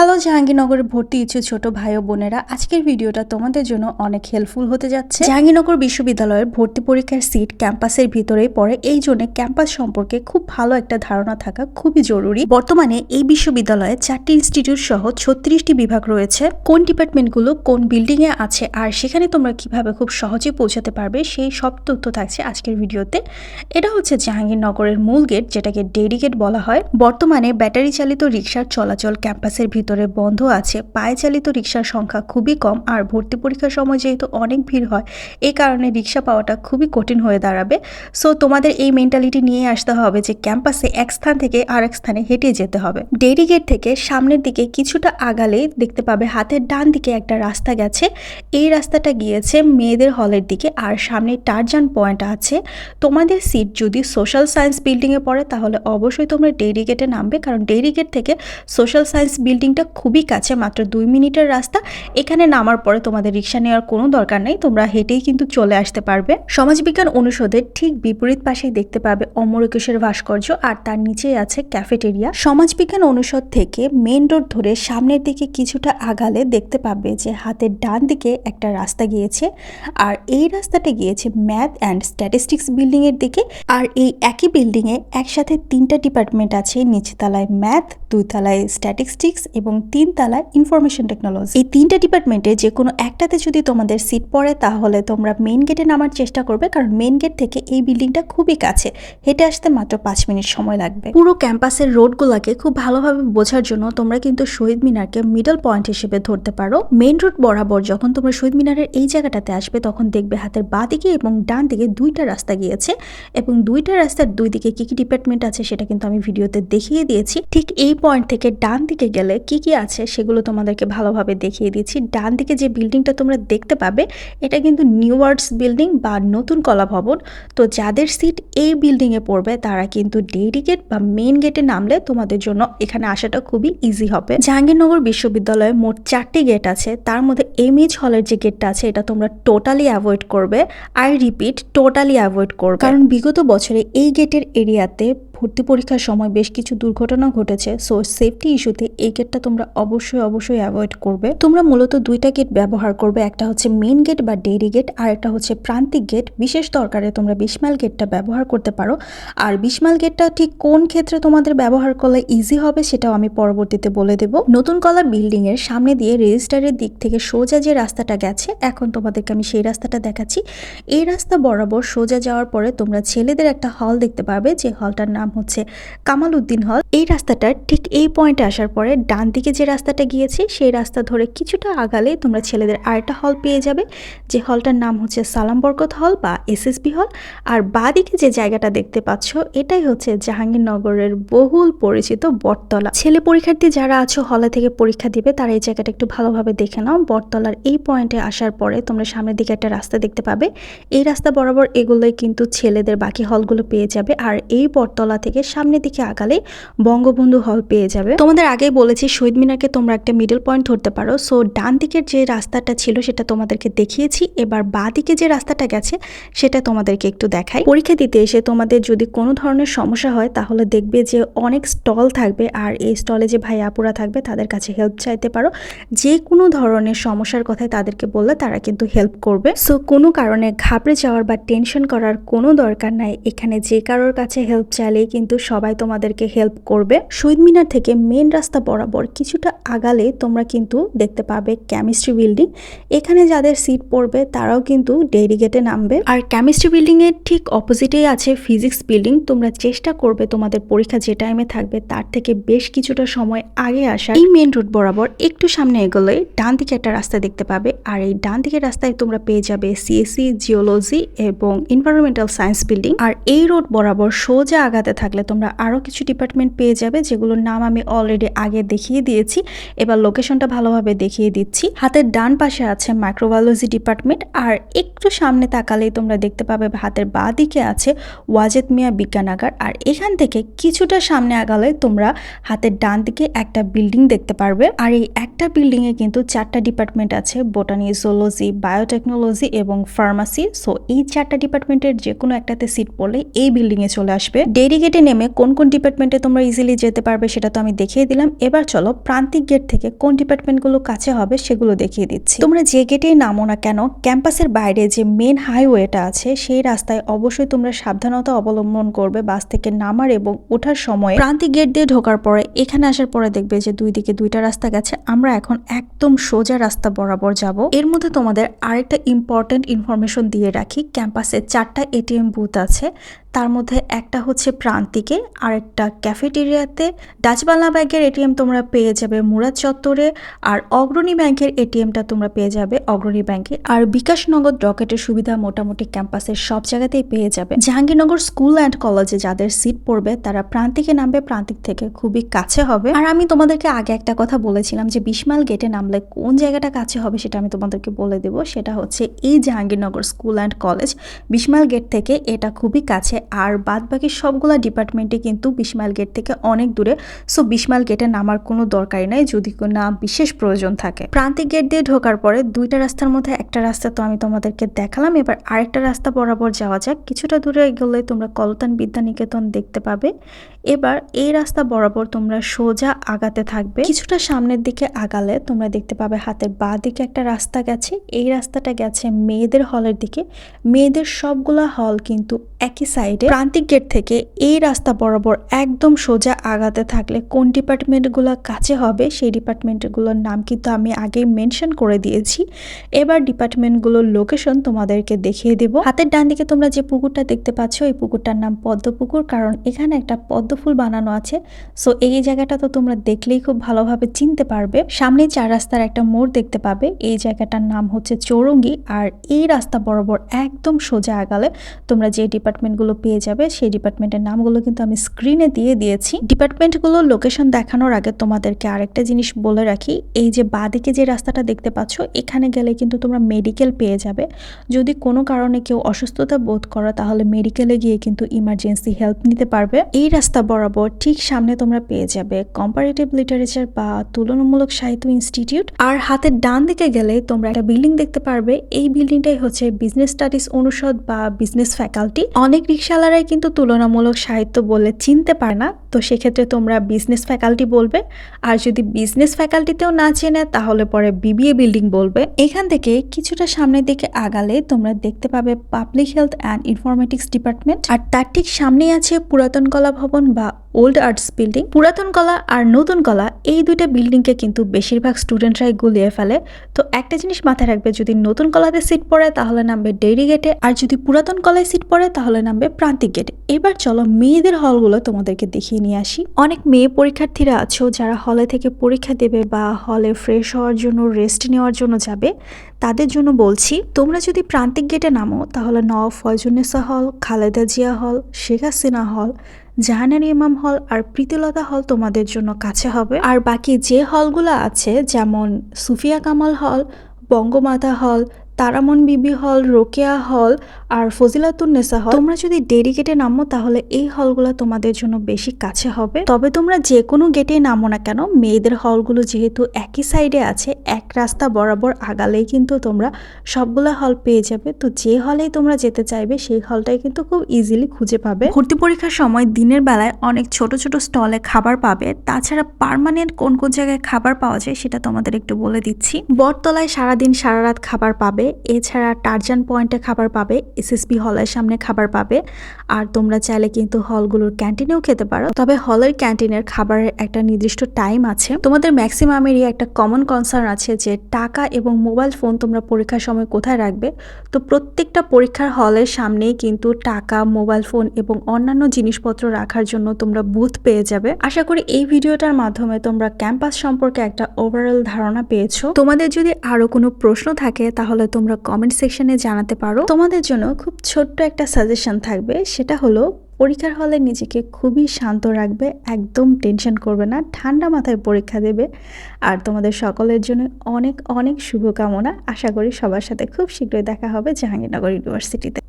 Hello জাহাঙ্গীরনগরে ভর্তি ইচ্ছুক ছোট ভাই ও বোনেরা, আজকের ভিডিওটা তোমাদের জন্য অনেক হেল্পফুল হতে যাচ্ছে। জাহাঙ্গীরনগর বিশ্ববিদ্যালয়ের ভর্তি পরীক্ষার সিট ক্যাম্পাসের ভিতরেই পড়ে। এই জন্য ক্যাম্পাস সম্পর্কে খুব ভালো একটা ধারণা থাকা খুবই জরুরি। বর্তমানে এই বিশ্ববিদ্যালয়ে চারটি ইনস্টিটিউট সহ ছত্রিশটি বিভাগ রয়েছে। কোন ডিপার্টমেন্টগুলো কোন বিল্ডিং এ আছে আর সেখানে তোমরা কীভাবে খুব সহজে পৌঁছাতে পারবে সেই সব তথ্য থাকছে আজকের ভিডিওতে। এটা হচ্ছে জাহাঙ্গীরনগরের মূল গেট যেটাকে ডেডি গেট বলা হয়। বর্তমানে ব্যাটারি চালিত রিক্সার চলাচল ক্যাম্পাসের ভিতরে বন্ধ আছে। পায়ে চালিত রিক্সার সংখ্যা খুবই কম আর ভর্তি পরীক্ষার সময় যেহেতু অনেক ভিড় হয় এই কারণে রিক্সা পাওয়াটা খুবই কঠিন হয়ে দাঁড়াবে। সো তোমাদের এই মেন্টালিটি নিয়ে আসতে হবে যে ক্যাম্পাসে এক স্থান থেকে আরেক স্থানে হেঁটে যেতে হবে। ডেরি গেট থেকে সামনের দিকে কিছুটা আগালেই দেখতে পাবে হাতের ডান দিকে একটা রাস্তা গেছে। এই রাস্তাটা গিয়েছে মেয়েদের হলের দিকে আর সামনে টারজান পয়েন্ট আছে। তোমাদের সিট যদি সোশ্যাল সায়েন্স বিল্ডিংয়ে পড়ে তাহলে অবশ্যই তোমরা ডেইরি গেটে নামবে, কারণ ডেইরি গেট থেকে সোশ্যাল সায়েন্স বিল্ডিংটা খুবই কাছে, মাত্র দুই মিনিটের রাস্তা। এখানে নামার পরে তোমাদের রিক্সা নেওয়ার কোনো দরকার নেই, তোমরা হেঁটেই কিন্তু চলে আসতে পারবে। সমাজবিজ্ঞান অনুষদের ঠিক বিপরীত পাশেই দেখতে পাবে অমর একুশের ভাস্কর্য, আর তার নিচেই আছে ক্যাফেটেরিয়া। সমাজবিজ্ঞান অনুষদ থেকে মেন রোড ধরে সামনের দিকে কিছুটা আগালে দেখতে পাবে যে হাতের ডান দিকে একটা রাস্তা গিয়েছে, আর এই রাস্তাটা গিয়েছে ম্যাথ অ্যান্ড স্ট্যাটিস্টিক্স বিল্ডিং এর দিকে, আর এই একই বিল্ডিং এ একসাথে তিনটা ডিপার্টমেন্ট আছে নিচে তলায় ম্যাথ দুই তলায় স্ট্যাটিস্টিক্স এবং তিন তলায় ইনফরমেশন টেকনোলজি এই তিনটা ডিপার্টমেন্টে যে কোনো একটাতে যদি তোমাদের সিট পড়ে, তাহলে তোমরা মেন গেটে নামার চেষ্টা করবে, কারণ মেন গেট থেকে এই বিল্ডিংটা খুবই কাছে। হেঁটে আসতে মাত্র পাঁচ মিনিট সময় লাগবে। পুরো ক্যাম্পাসের রোডগুলোকে খুব ভালোভাবে বোঝার জন্য তোমরা কিন্তু শহীদ মিনারকে মিডল পয়েন্ট হিসেবে ধরতে পারো। মেন রোড বরাবর যখন তোমরা শহীদ মিনারের এই জায়গাটাতে আসবে, তখন দেখবে হাতের বাঁ দিকে এবং ডান দিকে দুইটা রাস্তা গিয়েছে এবং দুইটা রাস্তার দুই দিকে কি কি ডিপার্টমেন্ট আছে সেটা কিন্তু আমি ভিডিওতে দেখিয়ে দিয়েছি। ঠিক এই পয়েন্ট থেকে ডান দিকে গেলে কি কি আছে সেগুলো তোমাদেরকে ভালোভাবে দেখিয়ে দিচ্ছি। ডান দিকে যে বিল্ডিংটা তোমরা দেখতে পাবে, এটা কিন্তু নিউ ওয়ার্ডস বিল্ডিং বা নতুন কলা ভবন তো যাদের সিট এই বিল্ডিংয়ে পড়বে, তারা কিন্তু ডেইরি গেট বা মেন গেটে নামলে তোমাদের জন্য এখানে আসাটা খুবই ইজি হবে। জাহাঙ্গীরনগর বিশ্ববিদ্যালয়ে মোট চারটি গেট আছে। তার মধ্যে এমএইচ হলের যে গেটটা আছে, এটা তোমরা টোটালি অ্যাভয়েড করবে। আই রিপিট টোটালি অ্যাভয়েড করবে। কারণ বিগত বছরে এই গেটের এরিয়াতে ভর্তি পরীক্ষার সময় বেশ কিছু দুর্ঘটনা ঘটেছে সো সেফটি ইস্যুতে এই গেটটা তোমরা অবশ্যই অবশ্যই অ্যাভয়েড করবে। তোমরা মূলত দুইটা গেট ব্যবহার করবে, একটা হচ্ছে মেন গেট বা ডেইরি গেট আর একটা হচ্ছে প্রান্তিক গেট বিশেষ দরকারে তোমরা বিশমাইল গেটটা ব্যবহার করতে পারো। আর বিশমাইল গেটটা ঠিক কোন ক্ষেত্রে তোমাদের ব্যবহার করলে ইজি হবে সেটাও আমি পরবর্তীতে বলে দেব। নতুন কলা বিল্ডিং এর সামনে দিয়ে রেজিস্টারের দিক থেকে সোজা যে রাস্তাটা গেছে, এখন তোমাদেরকে আমি সেই রাস্তাটা দেখাচ্ছি। এই রাস্তা বরাবর সোজা যাওয়ার পরে তোমরা ছেলেদের একটা হল দেখতে পাবে যে হলটার নাম হচ্ছে কামাল উদ্দিন হল এই রাস্তাটার ঠিক এই পয়েন্টে আসার পরে ডান দিকে যে রাস্তাটা গিয়েছে, সেই রাস্তা ধরে কিছুটা আগালে তোমরা ছেলেদের আরেকটা হল পেয়ে যাবে। যে হলটার নাম হচ্ছে সালাম বরকত হল বা এসএসবি হল আর বাদিকে যে জায়গাটা দেখতে পাচ্ছ, এটাই হচ্ছে জাহাঙ্গীরনগরের বহুল পরিচিত বটতলা। ছেলে পরীক্ষার্থী যারা আছো হলে থেকে পরীক্ষা দিবে, তারা এই জায়গাটা একটু ভালোভাবে দেখে নাও। বটতলার এই পয়েন্টে আসার পরে তোমরা সামনের দিকে একটা রাস্তা দেখতে পাবে। এই রাস্তা বরাবর এগুলোই কিন্তু ছেলেদের বাকি হলগুলো পেয়ে যাবে। আর এই বটতলা থেকে সামনের দিকে আগালে বঙ্গবন্ধু হল পেয়ে যাবে। তোমাদের আগেই বলেছি, শহীদ মিনারকে তোমরা একটা মিডল পয়েন্ট ধরতে পারো। সো ডান দিকের যে রাস্তাটা ছিল সেটা তোমাদেরকে দেখিয়েছি। এবার বা দিকে যে রাস্তাটা গেছে, সেটা তোমাদেরকে একটু দেখাই। পরীক্ষা দিতে এসে তোমাদের যদি কোনো ধরনের সমস্যা হয়, তাহলে দেখবে যে অনেক স্টল থাকবে আর এই স্টলে যে ভাই আপুরা থাকবে, তাদের কাছে হেল্প চাইতে পারো। যে কোনো ধরনের সমস্যার কথায় তাদেরকে বললে তারা কিন্তু হেল্প করবে। সো কোনো কারণে ঘাবড়ে যাওয়ার বা টেনশন করার কোনো দরকার নাই। এখানে যে কারোর কাছে হেল্প চাইলেই কিন্তু সবাই তোমাদেরকে হেল্প করবে। শহীদ মিনার থেকে মেন রাস্তা বরাবর কিছুটা আগালে তোমরা কিন্তু দেখতে পাবে কেমিস্ট্রি বিল্ডিং এখানে যাদের সিট পড়বে, তারাও কিন্তু ডেইরি গেটে নামবে। আর কেমিস্ট্রি বিল্ডিং এর ঠিক অপোজিটেই আছে ফিজিক্স বিল্ডিং তোমরা চেষ্টা করবে তোমাদের পরীক্ষা যে টাইমে থাকবে, তার থেকে বেশ কিছুটা সময় আগে আসা এই মেন রোড বরাবর একটু সামনে এগোলে ডান দিকে একটা রাস্তা দেখতে পাবে। আর এই ডান দিকের রাস্তায় তোমরা পেয়ে যাবে সিএসসি জিওলজি এবং এনভায়রনমেন্টাল সায়েন্স বিল্ডিং আর এই রোড বরাবর সোজা আগাতে থাকলে তোমরা আরও কিছু ডিপার্টমেন্ট পেয়ে যাবে, যেগুলোর নাম আমি অলরেডি আগে দেখিয়ে দিয়েছি। এবার লোকেশনটা ভালোভাবে দেখিয়ে দিচ্ছি। হাতের ডান পাশে আছে মাইক্রোবায়োলজি ডিপার্টমেন্ট আর একটু সামনে তাকালেই তোমরা দেখতে পাবে হাতের বাঁ দিকে আছে ওয়াজেদ মিয়া বিজ্ঞানাগার, আর এখান থেকে কিছুটা সামনে আগালে তোমরা হাতের ডান দিকে একটা বিল্ডিং দেখতে পারবে। আর এই একটা বিল্ডিং এ কিন্তু চারটা ডিপার্টমেন্ট আছে বোটানি জুলজি বায়োটেকনোলজি এবং ফার্মাসি সো এই চারটা ডিপার্টমেন্টের যে কোনো একটাতে সিট পড়লে এই বিল্ডিং এ চলে আসবে। ডেরি গেটে নেমে কোন কোন ডিপার্টমেন্টে তোমরা ইজিলি যেতে পারবে সেটা তো আমি দেখিয়ে দিলাম। এবার চলো প্রান্তিক গেট থেকে কোন ডিপার্টমেন্টগুলো কাছে হবে সেগুলো দেখিয়ে দিচ্ছি। তোমরা যে গেটেই নামো না কেন, ক্যাম্পাসের বাইরে যে মেন হাইওয়েটা আছে, সেই রাস্তায় অবশ্যই তোমরা সাবধানতা অবলম্বন করবে বাস থেকে নামার এবং ওঠার সময়। প্রান্তিক গেট দিয়ে ঢোকার পরে, এখানে আসার পরে দেখবে যে দুই দিকে দুইটা রাস্তা গেছে। আমরা এখন একদম সোজা রাস্তা বরাবর যাব। এর মধ্যে তোমাদের আরেকটা ইম্পর্টেন্ট ইনফরমেশন দিয়ে রাখি। ক্যাম্পাসে চারটা এটিএম বুথ আছে। তার মধ্যে একটা হচ্ছে প্রান্তিকে আর একটা ক্যাফেটেরিয়াতে ডাচবাংলা ব্যাংকের এটিএম তোমরা পেয়ে যাবে মুরাদ চত্বরে, আর অগ্রণী ব্যাংকের এটিএমটা তোমরা পেয়ে যাবে অগ্রণী ব্যাংকে। আর বিকাশনগর রকেটের সুবিধা মোটামুটি ক্যাম্পাসের সব জায়গাতেই পেয়ে যাবে। জাহাঙ্গীরনগর স্কুল অ্যান্ড কলেজে যাদের সিট পড়বে, তারা প্রান্তিকে নামবে, প্রান্তিক থেকে খুবই কাছে হবে। আর আমি তোমাদেরকে আগে একটা কথা বলেছিলাম যে বিশমাল গেটে নামলে কোন জায়গাটা কাছে হবে সেটা আমি তোমাদেরকে বলে দেব। সেটা হচ্ছে এই জাহাঙ্গীরনগর স্কুল অ্যান্ড কলেজ। বিশমাল গেট থেকে এটা খুবই কাছে আর বাদ বাকি সবগুলা ডিপার্টমেন্টে কিন্তু বিশমাইল গেট থেকে অনেক দূরে। সো বিশমাইল গেটে নামার কোনো দরকারই নাই যদি না বিশেষ প্রয়োজন থাকে। প্রান্তিক গেট দিয়ে ঢোকার পরে দুইটা রাস্তার মধ্যে একটা রাস্তা তো আমি তোমাদেরকে দেখালাম। এবার আরেকটা রাস্তা বরাবর যাওয়া যাক। কিছুটা দূরে গেলে তোমরা কলতান বিদ্যানিকেতন দেখতে পাবে। এবার এই রাস্তা বরাবর তোমরা সোজা আগাতে থাকবে। কিছুটা সামনের দিকে আগালে তোমরা দেখতে পাবে হাতের বাঁ দিকে একটা রাস্তা গেছে। এই রাস্তাটা গেছে মেয়েদের হলের দিকে। মেয়েদের সবগুলা হল কিন্তু একই সাইডে প্রান্তিক গেট থেকে এই রাস্তা বরাবর একদম সোজা আগাতে থাকলে কোন ডিপার্টমেন্টগুলো কাছে হবে, সেই ডিপার্টমেন্টগুলোর নাম কিন্তু আমি আগেই মেনশন করে দিয়েছি। এবার ডিপার্টমেন্টগুলোর লোকেশন তোমাদেরকে দেখিয়ে দেব। হাতের ডান দিকে তোমরা যে পুকুরটা দেখতে পাচ্ছ, এই পুকুরটার নাম পদ্ম পুকুর কারণ এখানে একটা পদ্ম ফুল বানানো আছে। সো এই জায়গাটা তো তোমরা দেখলেই খুব ভালোভাবে চিনতে পারবে। সামনে চার রাস্তার একটা মোড় দেখতে পাবে। এই জায়গাটার নাম হচ্ছে চৌরঙ্গি, আর এই রাস্তা বরাবর একদম সোজা আগালে তোমরা যে ডিপার্টমেন্টগুলো পেয়ে যাবে। সেই ডিপার্টমেন্টের নামগুলো কিন্তু আমি স্ক্রিনে দিয়ে দিয়েছি। ডিপার্টমেন্টগুলোর লোকেশন দেখানোর আগে তোমাদেরকে আরেকটা জিনিস বলে রাখি। এই যে বাদিকে যে রাস্তাটা দেখতে পাচ্ছ, এখানে গেলে কিন্তু তোমরা মেডিকেল পেয়ে যাবে। যদি কোনো কারণে কেউ অসুস্থতা বোধ করো, তাহলে মেডিকেলে গিয়ে কিন্তু ইমার্জেন্সি হেল্প নিতে পারবে। এই রাস্তা বরাবর ঠিক সামনে তোমরা পেয়ে যাবে কম্পারেটিভ লিটারেচার বা তুলনামূলক সাহিত্য ইনস্টিটিউট আর হাতের ডান দিকে গেলে তোমরা একটা বিল্ডিং দেখতে পারবে। এই বিল্ডিংটাই হচ্ছে বিজনেস স্টাডিজ অনুষদ বা বিজনেস ফ্যাকাল্টি অনেক রিক্সাওয়ালারাই কিন্তু তুলনামূলক সাহিত্য বলে চিনতে পারে না। তো সেক্ষেত্রে তোমরা বিজনেস ফ্যাকাল্টি বলবে। আর যদি বিজনেস ফ্যাকাল্টিতেও না চেনে, তাহলে পরে বিবিএ বিল্ডিং বলবে। এখান থেকে কিছুটা সামনের দিকে আগালে তোমরা দেখতে পাবে public health and informatics department আর তার ঠিক সামনেই আছে পুরাতন কলা ভবন বা ওল্ড আর্টস বিল্ডিং, পুরাতন কলা আর নতুন কলা, এই দুইটা বিল্ডিংকে কিন্তু বেশিরভাগ স্টুডেন্টরাই গুলিয়ে ফেলে। তো একটা জিনিস মাথায় রাখবে, যদি নতুন কলাতে সিট পড়ে তাহলে নামবে ডেইরি গেটে, আর যদি পুরাতন কলায় সিট পড়ে তাহলে নামবে প্রান্তিক গেটে। এবার চলো মেয়েদের হলগুলো তোমাদেরকে দেখিয়ে নিয়ে আসি। অনেক মেয়ে পরীক্ষার্থীরা আছো, যারা হলে থেকে পরীক্ষা দেবে বা হলে ফ্রেশ হওয়ার জন্য, রেস্ট নেওয়ার জন্য যাবে, তাদের জন্য বলছি, তোমরা যদি প্রান্তিক গেটে নামো তাহলে নওয়াব ফয়জুন্নেসা হল, খালেদা জিয়া হল, শেখ হাসিনা হল জাহানারি ইমাম হল আর প্রীতিলতা হল তোমাদের জন্য কাছে হবে। আর বাকি যে হলগুলো আছে, যেমন সুফিয়া কামাল হল, বঙ্গমাতা হল তারামন বিবি হল, রোকেয়া হল আর ফজিলাতুন্নেসা হল। তোমরা যদি ডেডিকেটে নামো, তাহলে এই হলগুলো তোমাদের জন্য বেশি কাছে হবে। তবে তোমরা যে কোনো গেটে নামো না কেন, মেয়েদের হলগুলো যেহেতু একই সাইডে আছে, এক রাস্তা বরাবর আগালেই কিন্তু তোমরা সবগুলো হল পেয়ে যাবে। তো যে হলেই তোমরা যেতে চাইবে, সেই হলটাই কিন্তু খুব ইজিলি খুঁজে পাবে। ভর্তি পরীক্ষার সময় দিনের বেলায় অনেক ছোট ছোট স্টলে খাবার পাবে। তাছাড়া পার্মানেন্ট কোন কোন জায়গায় খাবার পাওয়া যায়, সেটা তোমাদের একটু বলে দিচ্ছি। বটতলায় সারাদিন সারা রাত খাবার পাবে এছাড়া টারজান পয়েন্টে খাবার পাবে, এসএসবি হলের সামনে খাবার পাবে, আর তোমরা চাইলে কিন্তু হলগুলোর ক্যান্টিনেও খেতে পারো। তবে হলের ক্যান্টিনের খাবারের একটা নির্দিষ্ট টাইম আছে। তোমাদের ম্যাক্সিমামেরই একটা কমন কনসার্ন আছে যে টাকা এবং মোবাইল ফোন তোমরা পরীক্ষার সময় কোথায় রাখবে। তো প্রত্যেকটা পরীক্ষার হলের সামনেই কিন্তু টাকা, মোবাইল ফোন এবং অন্যান্য জিনিসপত্র রাখার জন্য তোমরা বুথ পেয়ে যাবে। আশা করি এই ভিডিওটার মাধ্যমে তোমরা ক্যাম্পাস সম্পর্কে একটা ওভারঅল ধারণা পেয়েছ। তোমাদের যদি আরও কোনো প্রশ্ন থাকে তাহলে তোমরা কমেন্ট সেকশনে জানাতে পারো। তোমাদের জন্য খুব ছোট্ট একটা সাজেশন থাকবে, সেটা হলো পরীক্ষার হলে নিজেকে খুবই শান্ত রাখবে, একদম টেনশন করবে না, ঠান্ডা মাথায় পরীক্ষা দেবে। আর তোমাদের সকলের জন্য অনেক অনেক শুভকামনা। আশা করি সবার সাথে খুব শীঘ্রই দেখা হবে জাহাঙ্গীরনগর ইউনিভার্সিটিতে